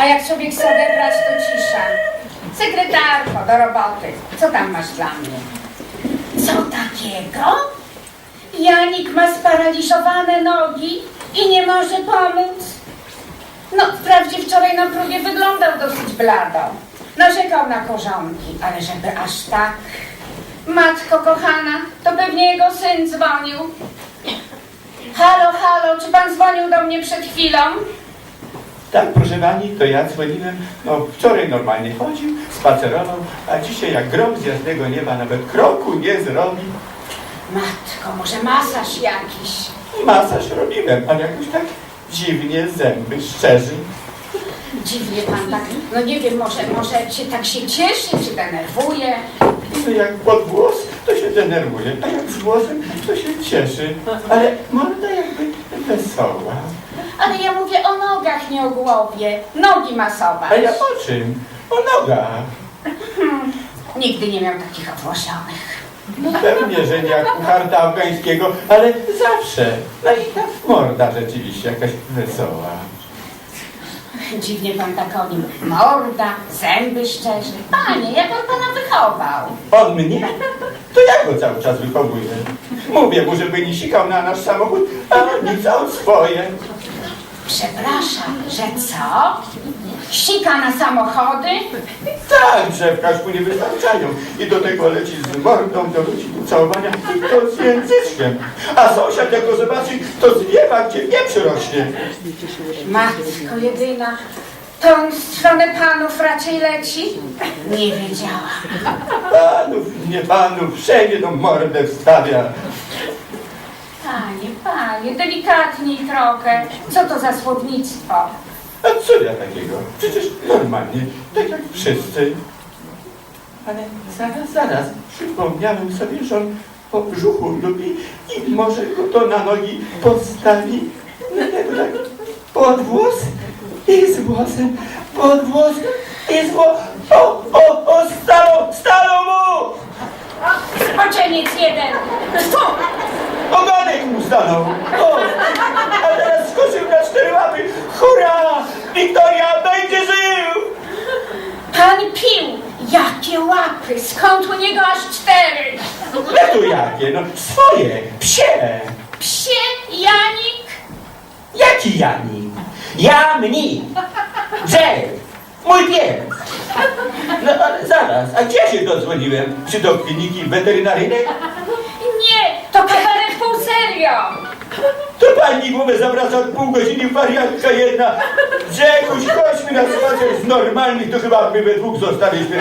A jak człowiek chce odebrać, to cisza. Sekretarko, do roboty. Co tam masz dla mnie? Co takiego? Janik ma sparaliżowane nogi i nie może pomóc. No, wprawdzie wczoraj na próbie wyglądał dosyć blado. Narzekał na korzonki, ale żeby aż tak... Matko kochana, to pewnie jego syn dzwonił. Halo, halo, czy pan dzwonił do mnie przed chwilą? Tak, proszę pani, to ja dzwoniłem. No, wczoraj normalnie chodził, spacerował, a dzisiaj jak grom z jasnego nieba nawet kroku nie zrobi. Matko, może masaż jakiś? Masaż robiłem, ale jakoś tak dziwnie zęby szczerzy. Dziwnie pan tak, no nie wiem, może, może się tak się cieszy, czy denerwuje. No jak pod włos, to się denerwuje, a jak z włosem, to się cieszy. Ale morda jakby wesoła. Ale ja mówię o nogach, nie o głowie. Nogi masować. A ja o czym? O nogach. Nigdy nie miał takich odłożonych. No pewnie, że nie jak u harta afgańskiego, ale zawsze. No i ta morda rzeczywiście jakaś wesoła. Dziwnie pan tak o nim. Morda, zęby szczerze. Panie, jak on pana wychował? On mnie? To ja go cały czas wychowuję. Mówię mu, żeby nie sikał na nasz samochód, a on on swoje. Przepraszam, że co? Sika na samochody? Tak, drzewka mu nie wystarczają. I do tego leci z mordą, do ludzi do całowania i to z języczkiem. A sąsiad jak go zobaczy, to zwiewa, gdzie wieprz rośnie. Matko jedyna, w stronę panów raczej leci? Nie wiedziałam. Panów, nie panów, wszędzie tą mordę wstawia. Panie, panie, delikatniej trochę. Co to za słownictwo? A co ja takiego? Przecież normalnie, tak jak wszyscy. Ale zaraz, zaraz, przypomniałem sobie, że on po brzuchu lubi i może go to na nogi postawi. No tego tak pod włos i z włosem, pod włos i z włosem. O, o, o, stalo, stalo mu! Spoczeniec jeden! Tu! Ogonek mu stanął. O, a teraz skoczył na cztery łapy. Hurra! Wiktoria będzie żył! Pan pił! Jakie łapy! Skąd u niego aż cztery? No tu jakie? No swoje, psie. Psie, Janik! Jaki Jani? Ja mni. Drzew. Mój pies. No ale zaraz, a gdzie się dodzwoniłem? Czy do kliniki weterynaryjnej? Nie, to To pani głowę zawraca od pół godziny wariatka jedna. Grzekuś, chodźmy na spacer z normalnych, to chyba my we dwóch zostaliśmy.